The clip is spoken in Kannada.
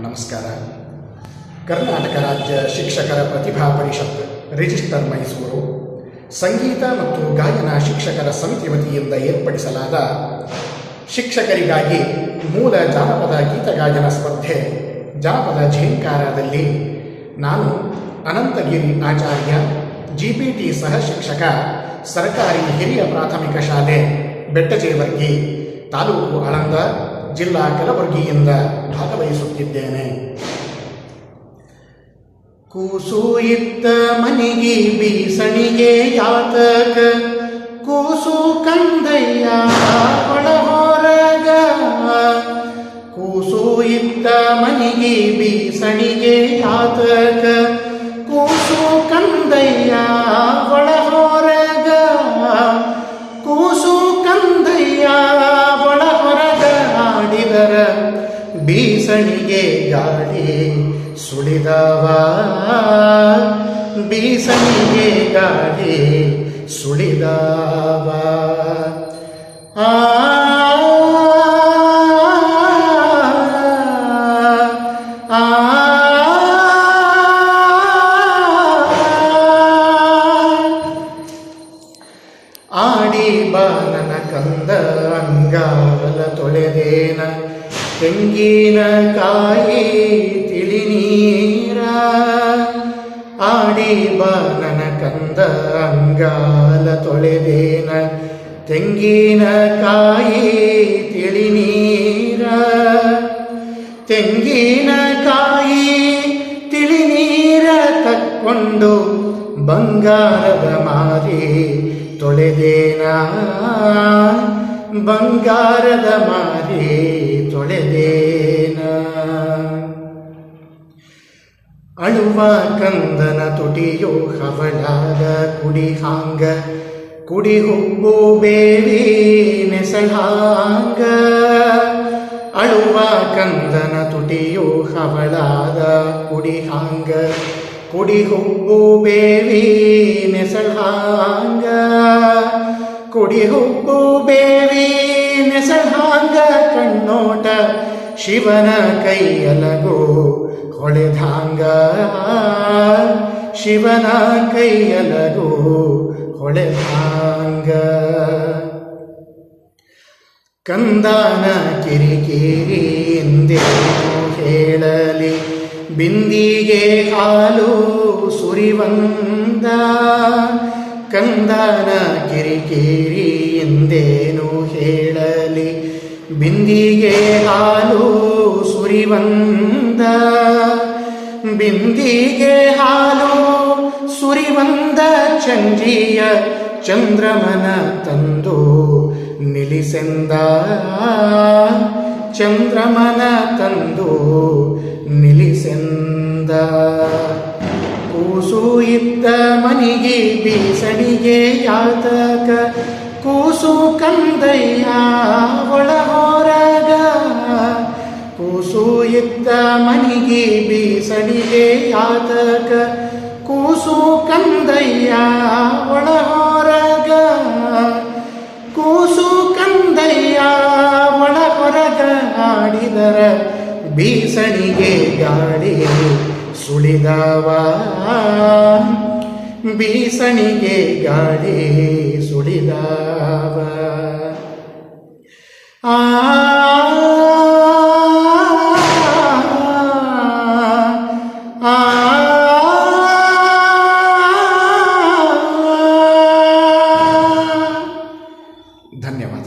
ನಮಸ್ಕಾರ. ಕರ್ನಾಟಕ ರಾಜ್ಯ ಶಿಕ್ಷಕರ ಪ್ರತಿಭಾ ಪರಿಷತ್, ರಿಜಿಸ್ಟರ್ ಮೈಸೂರು. ಸಂಗೀತ ಮತ್ತು ಗಾಯನ ಶಿಕ್ಷಕರ ಸಮಿತಿ ವತಿಯಿಂದ ಏರ್ಪಡಿಸಲಾದ ಶಿಕ್ಷಕರಿಗಾಗಿ ಮೂಲ ಜಾನಪದ ಗೀತಗಾಯನ ಸ್ಪರ್ಧೆ, ಜಾನಪದ ಝೇಂಕಾರದಲ್ಲಿ ನಾನು ಅನಂತಗಿರಿ ಆಚಾರ್ಯ ಟಿ ಸಹ ಶಿಕ್ಷಕ, ಸರ್ಕಾರಿ ಹಿರಿಯ ಪ್ರಾಥಮಿಕ ಶಾಲೆ ಬೆಟ್ಟಜೇವರ್ಗಿ, ತಾಲೂಕು ಆಳಂದ ಜಿಲ್ಲಾ ಕಲಬುರಗಿಯಿಂದ ಭಾಗವಹಿಸುತ್ತಿದ್ದೇನೆ. ಕೂಸು ಕೂಸೂಯಿತ್ತ ಮನಿಗೆ ಬೀಸಣಿಗೆ ಯಾತಕ, ಕೂಸು ಕಂದಯ್ಯ ಹೊರಗ ಕೂಸು ಇತ್ತ ಮನಿಗೆ ಬೀಸಣಿಗೆ ಯಾತಕ, ಕೂಸು ಕಂದಯ್ಯ ಒಳ ಬೀಸಣಿಗೆ ಗಾಳಿ ಸುಳಿದವ ಬೀಸಣಿಗೆ ಗಾಳಿ ಸುಳಿದವ ಆ ಆಡಿ ಬಾನನ ಕಂದ ಅಂಗಾಲ ತೊಳೆದೇನ ತೆಂಗಿನ ಕಾಯಿ ತಿಳಿ ನೀರ ಆಡಿ ಬಾಲನ ಕಂದ ಅಂಗಾಲ ತೊಳೆದೇನ. ತೆಂಗಿನ ಕಾಯಿ ತಿಳಿ ನೀರ ತೆಂಗಿನ ಕಾಯಿ ತಿಳಿ ನೀರ ತಕ್ಕೊಂಡು ಬಂಗಾರದ ಮಾರಿ ತೊಳೆದೇನ. ಬಂಗಾರದ ಮಾರಿ ತೊಳೆದೇನ ಅಳುವ ಕಂದನ ತುಟಿಯೋ ಹವಳಾದ ಕುಡಿ ಹಾಂಗ ಕುಡಿ ಹುಬ್ಬು ಬೇಡಿ ನೆಸಳಾಂಗ ಅಳುವ ಕಂದನ ತುಟಿಯೋ ಹವಳಾದ ಕುಡಿ ಹಾಂಗ ಕುಡಿ ಹುಬ್ಬು ಬೇವಿ ನೆಸಳಾಂಗ ಕುಡಿ ಹುಬ್ಬು ಬೇವಿ ನೆಸಹಾಂಗ ಕಣ್ಣೋಟ, ಶಿವನ ಕೈಯಲಗೋ ಹೊಳೆದಾಂಗ. ಶಿವನ ಕೈಯಲಗೋ ಹೊಳೆದಾಂಗ. ಕಂದಾನ ಕಿರಿಕಿರಿ ಎಂದೇನು ಹೇಳಲಿ, ಬಿಂದಿಗೆ ಹಾಲು ಸುರಿವಂದ. ಕಂದಾನ ಕಿರಿಕಿರಿ ಎಂದೇನು ಹೇಳಲಿ? ಬಿಂದಿಗೆ ಹಾಲು ಸುರಿವಂದ. ಬಿಂದಿಗೆ ಹಾಲು ಸುರಿವಂದ ಚಂಜಿಯ ಚಂದ್ರಮನ ತಂದು ನಿಲ್ಲಿಸೆಂದ. ಚಂದ್ರಮನ ತಂದು ನಿಲ್ಲಿಸೆಂದ. ಕೂಸು ಇದ್ದ ಮನಿಗೆ ಬೀಸಣಿಗೆ ಯಾತಕ? ಕೂಸು ಕಂದಯ್ಯ ಒಳ ಹೊರಗ ಕೂಸು ಇದ್ದ ಮನಿಗೆ ಬೀಸಣಿಗೆ ಯಾತಕ? ಕೂಸು ಕಂದಯ್ಯ ಒಳ ಹೊರಗ ಕೂಸು ಕಂದಯ್ಯ ಒಳ ಹೊರಗ ಆಡಿದರ ಬೀಸಣಿಗೆ ಗಾಳಿ ಸುಳಿದವ ಬೀಸಣಿಗೆ ಗಾಳಿ ಸುಳಿದವ ಆ ಧನ್ಯವಾದ